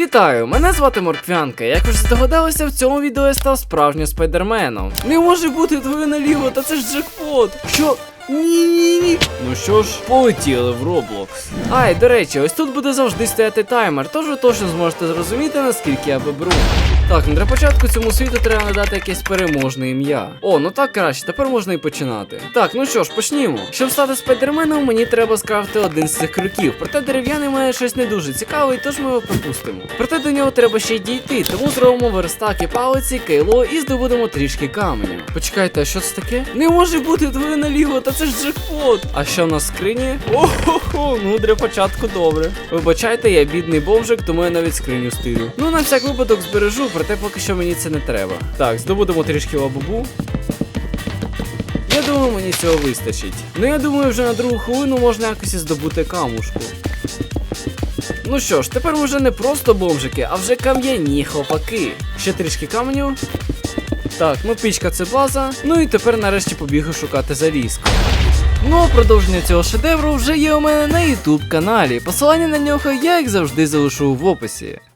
Вітаю! Мене звати Морквянка. Як ви ж здогадалися, в цьому відео я став справжнім спайдерменом. Не може бути двоє наліво, та це ж джекпот. Що? Ні. Ну що ж, полетіли в Roblox. А, і до речі, ось тут буде завжди стояти таймер, тож ви точно зможете зрозуміти, наскільки я бебру. Так, ну для початку цьому світу треба надати якесь переможне ім'я. О, ну так краще, тепер можна і починати. Так, ну що ж, почнімо. Щоб стати спайдерменом, мені треба скрафти один з цих крюків. Проте дерев'яний має щось не дуже цікаве, тож ми його пропустимо. Проте до нього треба ще й дійти, тому зробимо верстак і палиці, кейло і здобудемо трішки каменю. Почекайте, а що це таке? Не може бути двоє наліво, та це ж джекпот. А що в скрині? Охо, ну для початку добре. Вибачайте, я бідний бомжик, тому я навіть скриню стилю. Ну на всяк випадок збережу, проте поки що мені це не треба. Так, здобудемо трішки лабубу. Я думаю, мені цього вистачить. Ну я думаю, вже на другу хвилину можна якось і здобути камушку. Ну що ж, тепер ми вже не просто бомжики, а вже кам'яні хлопаки. Ще трішки каменю. Так, ну це база. Ну і тепер нарешті побігу шукати залізку. Ну, а продовження цього шедевру вже є у мене на YouTube каналі. Посилання на нього я, як завжди, залишу в описі.